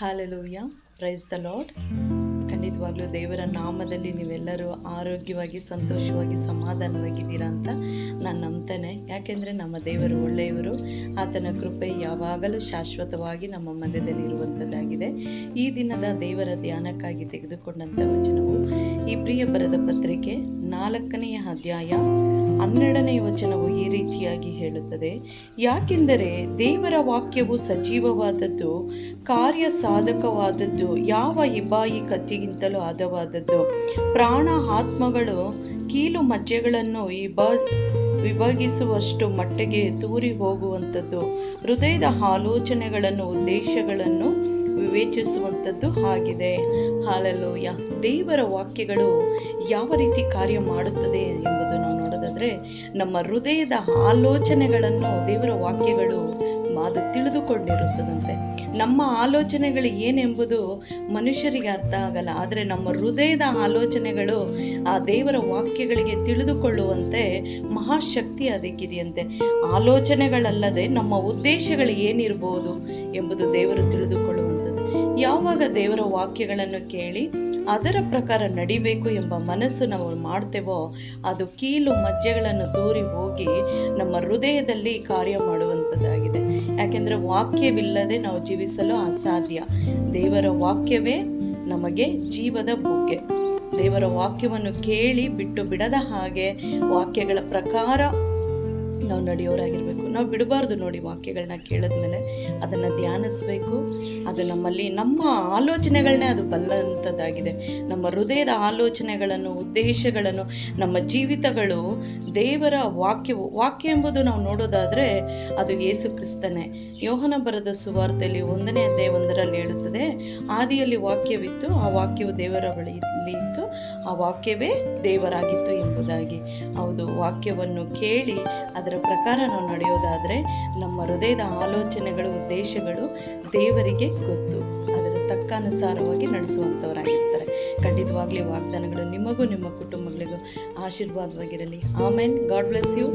Hallelujah. Praise the lord ಖಂಡಿತವಾಗ್ಲೂ ದೇವರ ನಾಮದಲ್ಲಿ ನೀವೆಲ್ಲರೂ ಆರೋಗ್ಯವಾಗಿ, ಸಂತೋಷವಾಗಿ, ಸಮಾಧಾನವಾಗಿದ್ದೀರಾ ಅಂತ ನಾನು ನಂಬ್ತೇನೆ. ಯಾಕೆಂದರೆ ನಮ್ಮ ದೇವರು ಒಳ್ಳೆಯವರು. ಆತನ ಕೃಪೆ ಯಾವಾಗಲೂ ಶಾಶ್ವತವಾಗಿ ನಮ್ಮ ಮಧ್ಯದಲ್ಲಿ ಇರುವಂಥದ್ದಾಗಿದೆ ಈ ದಿನದ ದೇವರ ಧ್ಯಾನಕ್ಕಾಗಿ ತೆಗೆದುಕೊಂಡಂಥ ವಚನವು ಈ ಪ್ರಿಯ ಬರದ ಪತ್ರಿಕೆ ನಾಲ್ಕನೆಯ ಅಧ್ಯಾಯ ಹನ್ನೆರಡನೆಯ ವಚನವು ಈ ರೀತಿಯಾಗಿ ಹೇಳುತ್ತದೆ. ಯಾಕೆಂದರೆ ದೇವರ ವಾಕ್ಯವು ಸಜೀವವಾದದ್ದು ಕಾರ್ಯ ಸಾಧಕವಾದದ್ದು ಯಾವ ಇಬಾಯಿ ಕತ್ತಿಗಿಂತಲೂ ಆದವಾದದ್ದು ಪ್ರಾಣ ಆತ್ಮಗಳು ಕೀಲು ಮಜ್ಜೆಗಳನ್ನು ಇಬಾ ವಿಭಾಗಿಸುವಷ್ಟು ಮಟ್ಟಿಗೆ ತೂರಿ ಹೋಗುವಂಥದ್ದು. ಹೃದಯದ ಆಲೋಚನೆಗಳನ್ನು, ಉದ್ದೇಶಗಳನ್ನು ವಿವೇಚಿಸುವಂಥದ್ದು ಆಗಿದೆ. ಹಾಲಲೋಯ. ದೇವರ ವಾಕ್ಯಗಳು ಯಾವ ರೀತಿ ಕಾರ್ಯ ಮಾಡುತ್ತದೆ ಎಂಬುದನ್ನು ನೋಡೋದಾದರೆ ನಮ್ಮ ಹೃದಯದ ಆಲೋಚನೆಗಳನ್ನು ದೇವರ ವಾಕ್ಯಗಳು ಅದು ತಿಳಿದುಕೊಂಡಿರುತ್ತದಂತೆ. ನಮ್ಮ ಆಲೋಚನೆಗಳು ಏನೆಂಬುದು ಮನುಷ್ಯರಿಗೆ ಅರ್ಥ ಆಗಲ್ಲ. ಆದರೆ ನಮ್ಮ ಹೃದಯದ ಆಲೋಚನೆಗಳು ಆ ದೇವರ ವಾಕ್ಯಗಳಿಗೆ ತಿಳಿದುಕೊಳ್ಳುವಂತೆ ಮಹಾಶಕ್ತಿ ಅದಕ್ಕಿದೆಯಂತೆ. ಆಲೋಚನೆಗಳಲ್ಲದೆ ನಮ್ಮ ಉದ್ದೇಶಗಳು ಏನಿರ್ಬೋದು ಎಂಬುದು ದೇವರು ತಿಳಿದುಕೊಳ್ಳುವಂಥದ್ದು. ಯಾವಾಗ ದೇವರ ವಾಕ್ಯಗಳನ್ನು ಕೇಳಿ ಅದರ ಪ್ರಕಾರ ನಡಿಬೇಕು ಎಂಬ ಮನಸ್ಸು ನಾವು ಮಾಡ್ತೇವೋ, ಅದು ಕೀಲು ಮಜ್ಜೆಗಳನ್ನು ದೂರಿ ಹೋಗಿ ನಮ್ಮ ಹೃದಯದಲ್ಲಿ ಕಾರ್ಯ ಮಾಡುವಂಥದ್ದಾಗಿದೆ. ಯಾಕೆಂದರೆ ವಾಕ್ಯವಿಲ್ಲದೆ ನಾವು ಜೀವಿಸಲು ಅಸಾಧ್ಯ. ದೇವರ ವಾಕ್ಯವೇ ನಮಗೆ ಜೀವದ ಬುಗ್ಗೆ. ದೇವರ ವಾಕ್ಯವನ್ನು ಕೇಳಿ ಬಿಟ್ಟು ಬಿಡದ ಹಾಗೆ ವಾಕ್ಯಗಳ ಪ್ರಕಾರ ನಾವು ನಡೆಯೋರಾಗಿರಬೇಕು. ನಾವು ಬಿಡಬಾರ್ದು ನೋಡಿ ವಾಕ್ಯಗಳನ್ನ ಕೇಳಿದ್ಮೇಲೆ. ಅದನ್ನು ಧ್ಯಾನಿಸ್ಬೇಕು. ಅದು ನಮ್ಮಲ್ಲಿ ನಮ್ಮ ಆಲೋಚನೆಗಳನ್ನೇ ಅದು ಬಲ್ಲಂಥದ್ದಾಗಿದೆ. ನಮ್ಮ ಹೃದಯದ ಆಲೋಚನೆಗಳನ್ನು, ಉದ್ದೇಶಗಳನ್ನು, ನಮ್ಮ ಜೀವಿತಗಳು, ದೇವರ ವಾಕ್ಯವು, ವಾಕ್ಯ ಎಂಬುದು ನಾವು ನೋಡೋದಾದರೆ ಅದು ಯೇಸು ಕ್ರಿಸ್ತನೇ. ಯೋಹನ ಬರದ ಸುವಾರ್ತೆಯಲ್ಲಿ ಒಂದನೇ ಅಧ್ಯಾಯ ಒಂದರಲ್ಲಿ ಹೇಳುತ್ತದೆ, ಆದಿಯಲ್ಲಿ ವಾಕ್ಯವಿತ್ತು, ಆ ವಾಕ್ಯವು ದೇವರ ಬಳಿಯಲ್ಲಿ ಇತ್ತು, ಆ ವಾಕ್ಯವೇ ದೇವರಾಗಿತ್ತು ಎಂಬುದಾಗಿ. ಹೌದು, ವಾಕ್ಯವನ್ನು ಕೇಳಿ ಅದರ ಪ್ರಕಾರ ನಾವು ನಡೆಯೋದಾದರೆ ನಮ್ಮ ಹೃದಯದ ಆಲೋಚನೆಗಳು, ಉದ್ದೇಶಗಳು ದೇವರಿಗೆ ಗೊತ್ತು. ಅದರ ತಕ್ಕಾನುಸಾರವಾಗಿ ನಡೆಸುವಂಥವರಾಗಿರ್ತಾರೆ ಖಂಡಿತವಾಗಲಿ ವಾಗ್ದಾನಗಳು ನಿಮಗೂ, ನಿಮ್ಮ ಕುಟುಂಬಗಳಿಗೂ ಆಶೀರ್ವಾದವಾಗಿರಲಿ. ಆಮೇನ್. God bless you.